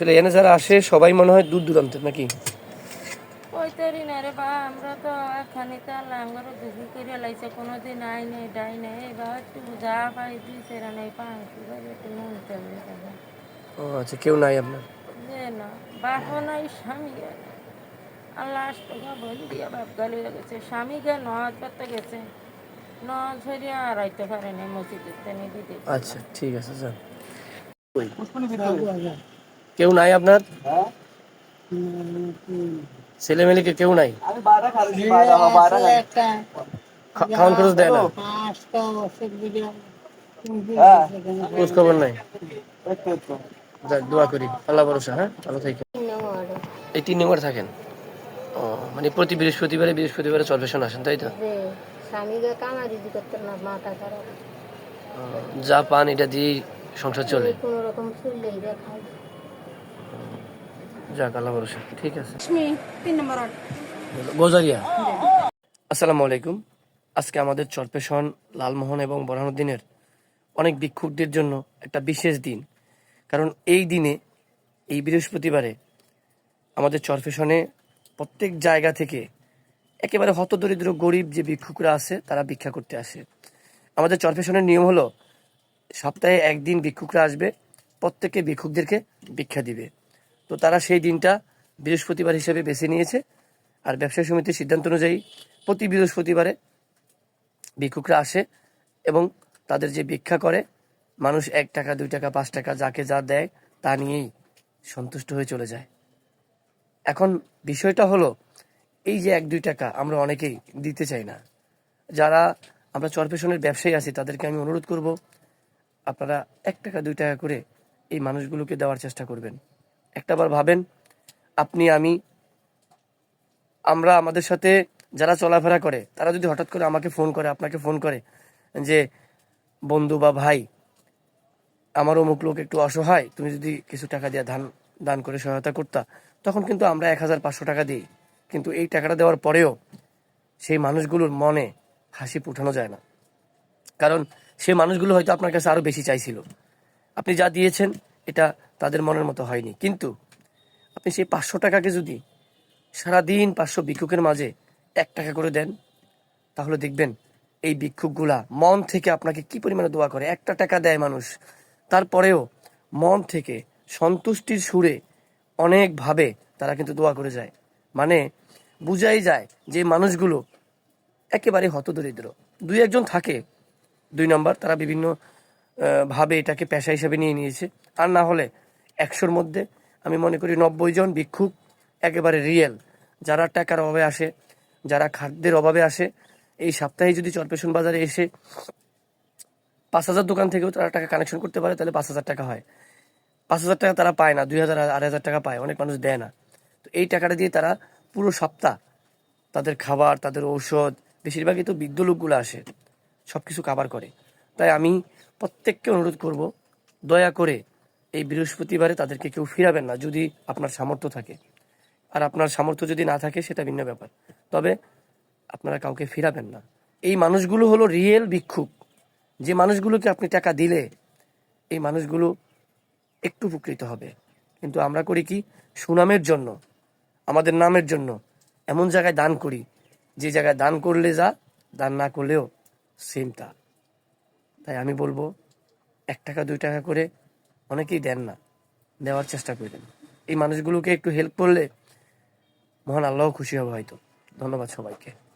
আসলে এনে যারা আসে সবাই মনে হয় দূর দূরান্তের নাকি কইতারি না রে বা আমরা তো এখানে তো লাঙ্গর দুবি করে লাইছে কোনোদিন আই নেই ডাই নেই এবার একটু যা পাই দুই সেরা নেই পাঁচ একটু নুন তেল ও আচ্ছা কেউ নাই আপনার যে না বাপও নাই স্বামী টাকা বলি দিয়া বাপ গালি গেছে স্বামী গে নজ করতে গেছে নজ ধরিয়া আর আইতে পারে নাই মসজিদের তেনে দিতে আচ্ছা ঠিক আছে স্যার কেউ নাই আপনার? ছেলে মেয়েকে কেউ নাই? খাওয়ান খরচ দেয় না? খোঁজ খবর নাই? যাক দোয়া করি। আল্লাহ ভরসা হ্যাঁ? ভালো থাকেন। এই তিন নম্বর থাকেন? ও মানে প্রতি বৃহস্পতিবারে বৃহস্পতিবারে চলবেশন আসেন তাই তো? যা পান এটা দিয়ে সংসার চলে। কোনো রকম যাক আল্লাহ ভরসা। ঠিক আছে। গোজারিয়া। আসসালামু আলাইকুম। আজকে আমাদের চরপেশন লালমোহন এবং বরহানুদ্দিনের অনেক ভিক্ষুকদের জন্য একটা বিশেষ দিন। কারণ এই দিনে এই বৃহস্পতিবারে আমাদের চরপেশনে প্রত্যেক জায়গা থেকে একেবারে হতদরিদ্র গরিব যে ভিক্ষুকরা আছে তারা ভিক্ষা করতে আসে। আমাদের চরপেশনের নিয়ম হলো সপ্তাহে একদিন ভিক্ষুকরা আসবে প্রত্যেকে ভিক্ষুকদেরকে ভিক্ষা দিবে। তো তারা সেই দিনটা বৃহস্পতিবার হিসেবে বেছে নিয়েছে। আর ব্যবসায়ী সমিতির সিদ্ধান্ত অনুযায়ী প্রতি বৃহস্পতিবারে ভিক্ষুকরা আসে এবং তাদের যে ভিক্ষা করে, মানুষ এক টাকা, দুই টাকা, পাঁচ টাকা যাকে যা দেয় তা নিয়েই সন্তুষ্ট হয়ে চলে যায়। এখন বিষয়টা হলো, এই যে এক, দুই টাকা আমরা অনেকেই দিতে চাই না। যারা আমরা চরপেশনের ব্যবসায়ী আছি, তাদেরকে আমি অনুরোধ করব, আপনারা এক টাকা, দুই টাকা করে এই মানুষগুলোকে দেওয়ার চেষ্টা করবেন। একটাবার ভাবেন, আপনি, আমি, আমরা আমাদের সাথে যারা চলাফেরা করে, তারা যদি হঠাৎ করে আমাকে ফোন করে, আপনাকে ফোন করে যে, বন্ধু বা ভাই, আমার অমুক লোক একটু অসহায়, তুমি যদি কিছু টাকা দিয়ে ধান, দান করে সহায়তা করতা, তখন কিন্তু আমরা এক হাজার পাঁচশো টাকা দিই। কিন্তু এই টাকাটা দেওয়ার পরেও সেই মানুষগুলোর মনে হাসি ফুটানো যায় না। কারণ সেই মানুষগুলো হয়তো আপনার কাছে আরও বেশি চাইছিল। আপনি যা দিয়েছেন এটা তাদের মনের মতো হয়নি। কিন্তু আপনি সেই পাঁচশো টাকাকে যদি সারাদিন পাঁচশো ভিক্ষুকের মাঝে এক টাকা করে দেন, তাহলে দেখবেন এই ভিক্ষুকগুলা মন থেকে আপনাকে কি পরিমাণে দোয়া করে? একটা টাকা দেয় মানুষ, তারপরেও মন থেকে সন্তুষ্টির সুরে অনেকভাবে তারা কিন্তু দোয়া করে যায়। মানে বুঝাই যায় যে মানুষগুলো একেবারে হতদরিদ্র। দুই একজন থাকে, দুই নম্বর, তারা বিভিন্ন ভাবে এটাকে পেশা হিসেবে নিয়ে নিয়েছে। আর না হলে একশোর মধ্যে আমি মনে করি নব্বই জন ভিক্ষুক একেবারে রিয়েল যারা টাকার অভাবে আসে, যারা খাদ্যের অভাবে আসে। এই সপ্তাহে যদি চরপেশন বাজারে এসে পাঁচ হাজার দোকান থেকেও তারা টাকা কানেকশন করতে পারে, তাহলে পাঁচ হাজার টাকা হয়। পাঁচ হাজার টাকা তারা পায় না, দুই হাজার, আড়াই হাজার টাকা পায়, অনেক মানুষ দেয় না। তো এই টাকাটা দিয়ে তারা পুরো সপ্তাহ তাদের খাবার, তাদের ঔষধ, বেশিরভাগই তো বৃদ্ধ লোকগুলো আসে সব কিছু কাবার করে। তাই আমি প্রত্যেককে অনুরোধ করব, দয়া করে এই বৃহস্পতিবারে তাদেরকে কেউ ফিরাবেন না, যদি আপনার সামর্থ্য থাকে। আর আপনার সামর্থ্য যদি না থাকে, সেটা ভিন্ন ব্যাপার। তবে আপনারা কাউকে ফিরাবেন না। এই মানুষগুলো হলো রিয়েল ভিক্ষুক। যে মানুষগুলোকে আপনি টাকা দিলে, এই মানুষগুলো একটু উপকৃত হবে। কিন্তু আমরা করি কি? সুনামের জন্য, আমাদের নামের জন্য এমন জায়গায় দান করি। যে জায়গায় দান করলে যা, দান না করলেও সেম তা। তাই আমি বলব, এক টাকা, দুই টাকা করে অনেকেই দেন না। দেওয়ার চেষ্টা করবেন এই মানুষগুলোকে একটু হেল্প করলে মহান আল্লাহ খুশি হবে হয়তো। ধন্যবাদ সবাইকে।